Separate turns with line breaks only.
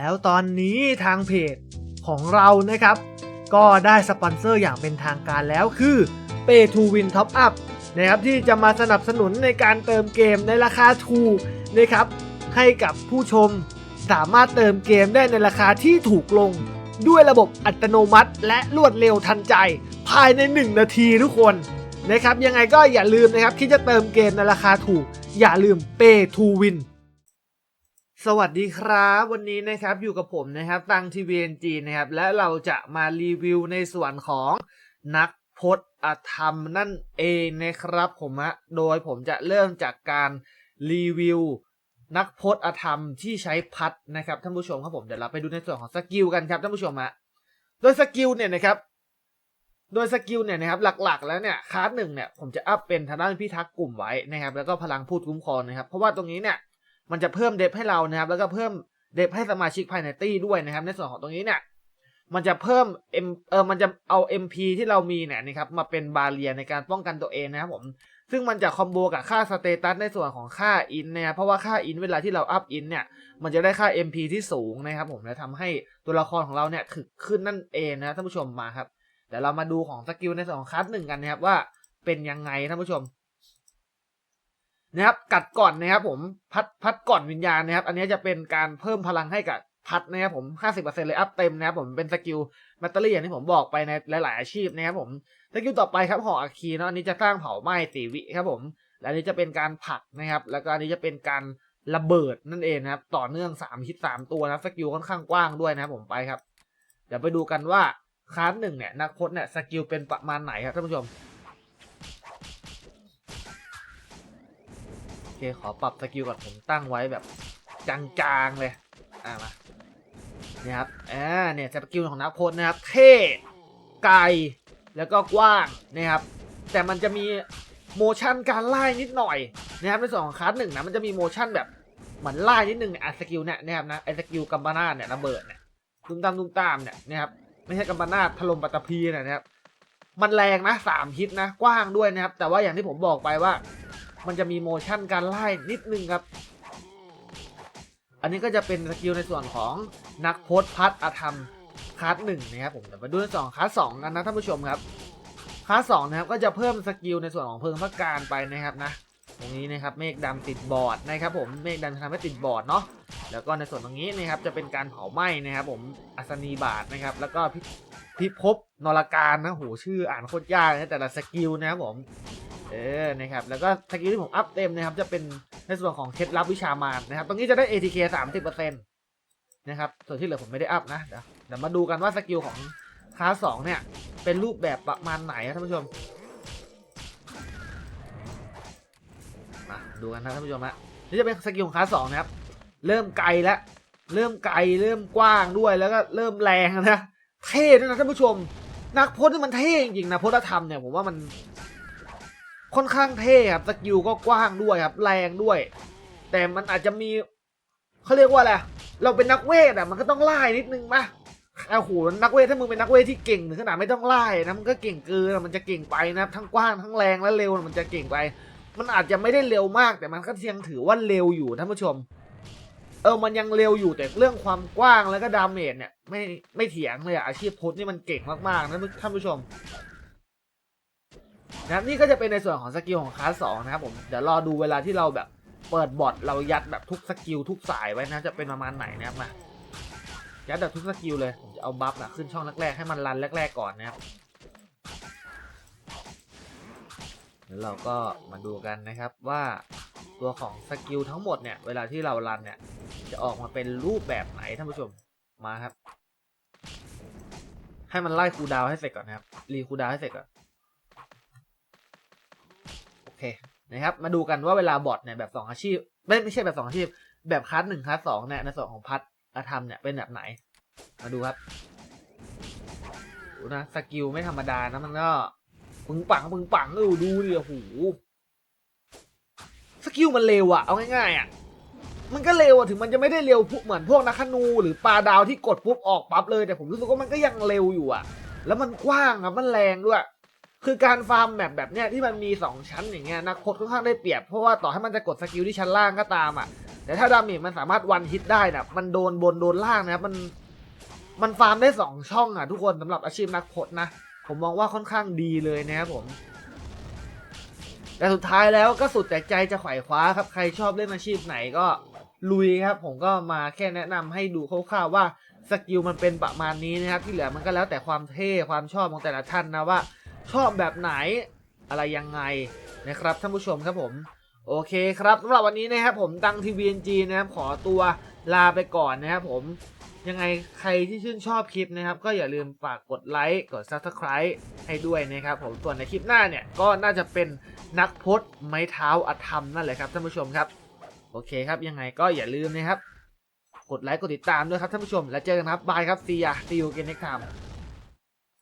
แล้วตอนนี้ทางเพจของเรานะครับ ก็ได้สปอนเซอร์อย่างเป็นทางการแล้วคือ Pay to Win Top Up นะครับที่จะมาสนับสนุนในการเติมเกมในราคาถูกนะครับให้กับผู้ชมสามารถเติมเกมได้ในราคาที่ถูกลง ด้วยระบบอัตโนมัติ และรวดเร็วทันใจ ภายใน 1 นาทีทุกคนนะครับยังไงก็อย่าลืมนะครับที่จะเติมเกมในราคาถูก อย่าลืม Pay to Win สวัสดีครับ วันนี้นะครับอยู่กับผมนะครับตังทีวีเอ็นจีนะครับและเราจะมารีวิวในส่วนของนักพจน์อธรรมนั่นเองนะครับผมฮะโดยผมจะเริ่มจากการรีวิวนักพจน์อธรรมที่ใช้พัดนะครับท่านผู้ชมครับผมเดี๋ยวเราไปดูในส่วนของสกิลกันครับท่านผู้ชมฮะโดยสกิลเนี่ยนะครับโดยสกิลเนี่ยนะครับหลักๆ แล้วเนี่ยคลาสหนึ่งเนี่ยผมจะอัพเป็นทางด้านพิทักษ์กลุ่มไว้นะครับแล้วก็พลังพูดคุ้มครองนะครับเพราะว่าตรงนี้เนี่ย มันจะเพิ่มเดฟให้เรานะครับ แล้วก็เพิ่มเดฟให้สมาชิกภายในตี้ด้วยนะครับ ในส่วนของตรงนี้เนี่ยมันจะเพิ่มเอ็มเออมันจะเอา MP ที่เรามีเนี่ยนะครับมาเป็นบาเรียในการป้องกันตัวเองนะครับผม ซึ่งมันจะคอมโบกับค่าสเตตัสในส่วนของค่าอินนะครับเพราะว่าค่าอินเวลาที่เราอัพอินเนี่ยมันจะได้ค่า MP ที่สูงนะครับผมและทำให้ตัวละครของเราเนี่ยถึกขึ้นนั่นเองนะท่านผู้ชมมาครับเดี๋ยวเรามาดูของสกิลในส่วนของคัสหนึ่งกันนะครับว่าเป็นยังไงท่านผู้ชม นะครับกัดก่อนนะครับผมพัดพัดก่อนวิญญาณนะครับ อันนี้จะเป็นการเพิ่มพลังให้กับพัดนะครับผม 50%เลยอัพเต็มนะครับผมเป็นสกิลแบตเตอรี่อย่างที่ผมบอกไปในหลาย ๆ อาชีพนะครับผมสกิลต่อไปครับห่ออาคีเนาะอันนี้จะสร้างเผาไหม้สีวิครับผมและอันนี้จะเป็นการผักนะครับ แล้วก็อันนี้จะเป็นการระเบิดนั่นเองนะครับ ต่อเนื่อง3ฮิต3ตัวนะสกิลค่อนข้างกว้างด้วยนะครับผมไปครับ เดี๋ยวไปดูกันว่าคลาสหนึ่งเนี่ยนักพจน์เนี่ยสกิลเป็นประมาณไหนครับท่านผู้ชม โอเค ขอปรับสกิลก่อนผมตั้งไว้แบบจางๆเลย อ่ามาเนี่ยครับ อ่า เนี่ยสกิลของนักพจน์นะครับ เท่ไกล แล้วก็กว้างนะครับ แต่มันจะมีโมชั่นการไล่นิดหน่อยนะครับในส่วนของคลาสหนึ่งนะมันจะมีโมชั่นแบบเหมือนไล่นิดนึงเนี่ยอะสกิลเนี่ยนะครับนะไอ้สกิลกัมบานาเนี่ยระเบิดเนี่ยตุ้มตามตุ้มตามเนี่ยนะครับไม่ใช่กัมบานาถล่มปัตตภีเนี่ยนะครับมันแรงนะสามฮิตนะกว้างด้วยนะครับ แต่ว่าอย่างที่ผมบอกไปว่า มันจะมีโมชั่นการไล่นิดนึงครับ อันนี้ก็จะเป็นสกิลในส่วนของนักโพสพัดอาธรรมคลาสหนึ่งนะครับผมเดี๋ยวมาดูในส่วนของคลาสสองกันนะท่านผู้ชมครับคลาสสองนะครับก็จะเพิ่มสกิลในส่วนของเพิงพักการไปนะครับนะตรงนี้นะครับเมฆดำติดบอร์ดนะครับผมเมฆดำทำให้ติดบอร์ดเนาะแล้วก็ในส่วนตรงนี้นะครับจะเป็นการเผาไหม้นะครับผมอัศนีบาทนะครับแล้วก็พิพิภพนรการนะโหชื่ออ่านโคตรยากนะแต่ละสกิลนะครับผม เออนะครับแล้วก็สกิลที่ผมอัพเต็มนะครับจะเป็นในส่วนของเคล็ดลับวิชามารนะครับตรงนี้จะได้ ATK 30%นะครับส่วนที่เหลือผมไม่ได้อัพนะเดี๋ยวเดี๋ยวมาดูกันว่าสกิลของคลาสสองเนี่ย เป็นรูปแบบประมาณไหนนะท่านผู้ชมมาดูกันนะท่านผู้ชมฮะนี่จะเป็นสกิลของคลาสสองนะครับ เริ่มไกลแล้วเริ่มไกลเริ่มกว้างด้วยแล้วก็เริ่มแรงนะเท่ด้วยนะท่านผู้ชม นักพจน์นี่มันเท่จริงๆนะพจนธรรมเนี่ยผมว่ามัน ค่อนข้างเท่ครับสกิลก็กว้างด้วยครับ แรงด้วย แต่มันอาจจะมีเขาเรียกว่าอะไรเราเป็นนักเวทอะมันก็ต้องไล่นิดนึงปะโอ้โหนักเวทถ้ามึงเป็นนักเวทที่เก่งถึงขนาดไม่ต้องไล่นะมันก็เก่งเกินมันจะเก่งไปนะทั้งกว้างทั้งแรงและเร็วมันจะเก่งไป มันอาจจะไม่ได้เร็วมาก แต่มันก็ยังถือว่าเร็วอยู่ท่านผู้ชม เออมันยังเร็วอยู่แต่เรื่องความกว้างแล้วก็ดาเมจเนี่ยไม่ไม่เถียงเลยอะอาชีพพุทธนี่มันเก่งมากๆนะท่านผู้ชม นะครับนี่ก็จะเป็นในส่วนของสกิลของคลาสสองนะครับผมเดี๋ยวรอดูเวลาที่เราแบบเปิดบอทเรายัดแบบทุกสกิลทุกสายไว้นะจะเป็นประมาณไหนนะครับมายัดแบบทุกสกิลเลยผมจะเอาบัฟนะขึ้นช่องแรกๆให้มันรันแรกๆก่อนนะครับแล้วเราก็มาดูกันนะครับว่าตัวของสกิลทั้งหมดเนี่ยเวลาที่เรารันเนี่ยจะออกมาเป็นรูปแบบไหนท่านผู้ชมมาครับ ให้มันไล่คูดาวให้เสร็จก่อนนะครับรีคูดาวให้เสร็จก่อน นะครับมาดูกันว่าเวลาบอทเนี่ยแบบสองอาชีพ ไม่ไม่ใช่แบบสองอาชีพ แบบคลาสหนึ่งคลาสสองเนี่ยในส่วนของพัดอาธรรมเนี่ยเป็นแบบไหน มาดูครับดูนะสกิลไม่ธรรมดานะมันก็ปึงปังปึงปังเออดูดิโอ้โหสกิลมันเร็วอะเอาง่ายๆอะมันก็เร็วอะถึงมันจะไม่ได้เร็วเหมือนพวกนักขนู หรือปลาดาวที่กดปุ๊บออกปั๊บเลยแต่ผมรู้สึกว่ามันก็ยังเร็วอยู่อะแล้วมันกว้างอะมันแรงด้วย คือการฟาร์มแบบแบบเนี้ยที่มันมี 2 ชั้นอย่างเงี้ยนักพจค่อนข้างได้เปรียบ เพราะว่าต่อให้มันจะกดสกิลที่ชั้นล่างก็ตามอะ แต่ถ้าดาเมจมันสามารถวันฮิตได้นะมันโดนบนโดนล่างนะครับมันมันฟาร์มได้สองช่องอะทุกคนสำหรับอาชีพนักพจนะ ผมมองว่าค่อนข้างดีเลยนะครับผม แต่สุดท้ายแล้วก็สุดแต่ใจจะไขว่คว้าครับใครชอบเล่นอาชีพไหนก็ลุยครับ ผมก็มาแค่แนะนำให้ดูคร่าวๆว่าสกิลมันเป็นประมาณนี้นะครับที่เหลือมันก็แล้วแต่ความเท่ความชอบของแต่ละท่านนะว่า ชอบแบบไหนอะไรยังไงนะครับท่านผู้ชมครับผมโอเคครับสำหรับวันนี้นะครับผมตังทีวีเอ็นจีนะครับขอตัวลาไปก่อนนะครับผมยังไงใครที่ชื่นชอบคลิปนะครับ ก็อย่าลืมฝากกดไลค์กด Subscribe ให้ด้วยนะครับผมส่วนในคลิปหน้าเนี่ยก็น่าจะเป็นนักพจน์ไม้เท้าอธรรมนั่นแหละครับท่านผู้ชมครับ โอเคครับยังไงก็อย่าลืมนะครับ กดไลค์กดติดตามด้วยครับท่านผู้ชม แล้วเจอกันครับบายครับซียาซีอูเกนเน็กไทม์